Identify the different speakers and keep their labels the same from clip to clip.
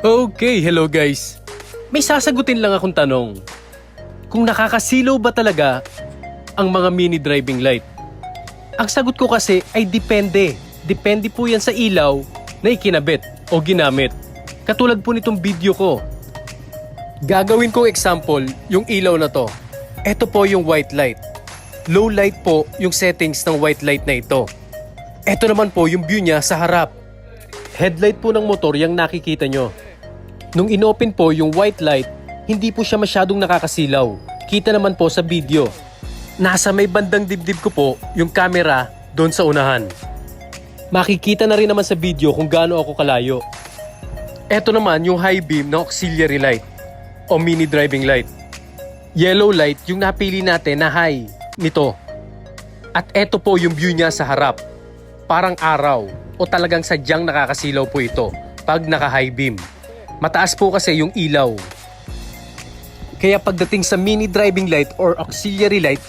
Speaker 1: Okay, hello guys. May sasagutin lang akong tanong. Kung nakakasilaw ba talaga ang mga mini driving light? Ang sagot ko kasi ay depende. Depende po yan sa ilaw na ikinabit o ginamit. Katulad po nitong video ko. Gagawin kong example yung ilaw na to. Ito po yung white light. Low light po yung settings ng white light na ito. Ito naman po yung view niya sa harap. Headlight po ng motor yung nakikita nyo. Nung inopen po yung white light, hindi po siya masyadong nakakasilaw. Kita naman po sa video. Nasa may bandang dibdib ko po yung camera doon sa unahan. Makikita na rin naman sa video kung gaano ako kalayo. Ito naman yung high beam na auxiliary light o mini driving light. Yellow light yung napili natin na high nito. At eto po yung view niya sa harap. Parang araw o talagang sadyang nakakasilaw po ito pag naka high beam. Mataas po kasi yung ilaw. Kaya pagdating sa mini driving light or auxiliary light,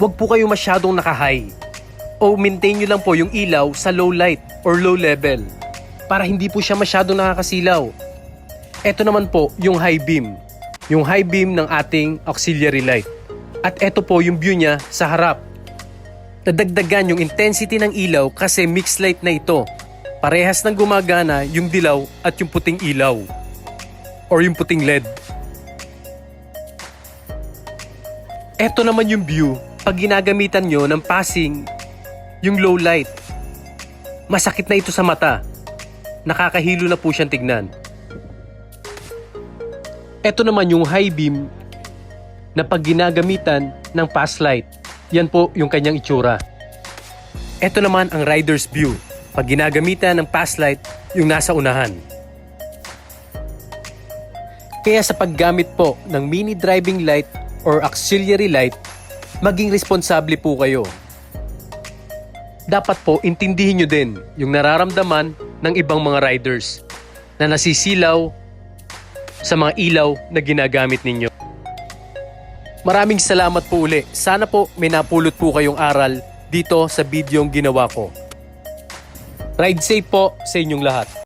Speaker 1: wag po kayo masyadong naka-high. O maintain nyo lang po yung ilaw sa low light or low level para hindi po siya masyadong nakakasilaw. Ito naman po yung high beam. Yung high beam ng ating auxiliary light. At ito po yung view niya sa harap. Dadagdagan yung intensity ng ilaw kasi mixed light na ito. Parehas ng gumagana yung dilaw at yung puting ilaw. Or yung puting LED. Ito naman yung view pag ginagamitan nyo ng passing yung low light. Masakit na ito sa mata. Nakakahilo na po siyang tignan. Ito naman yung high beam na pag ginagamitan ng pass light. Yan po yung kanyang itsura. Ito naman ang rider's view. Pag ginagamitan ng pass light, yung nasa unahan. Kaya sa paggamit po ng mini driving light or auxiliary light, maging responsable po kayo. Dapat po intindihin nyo din yung nararamdaman ng ibang mga riders na nasisilaw sa mga ilaw na ginagamit ninyo. Maraming salamat po uli. Sana po may napulot po kayong aral dito sa bidyong ginawa ko. Ride safe po sa inyong lahat.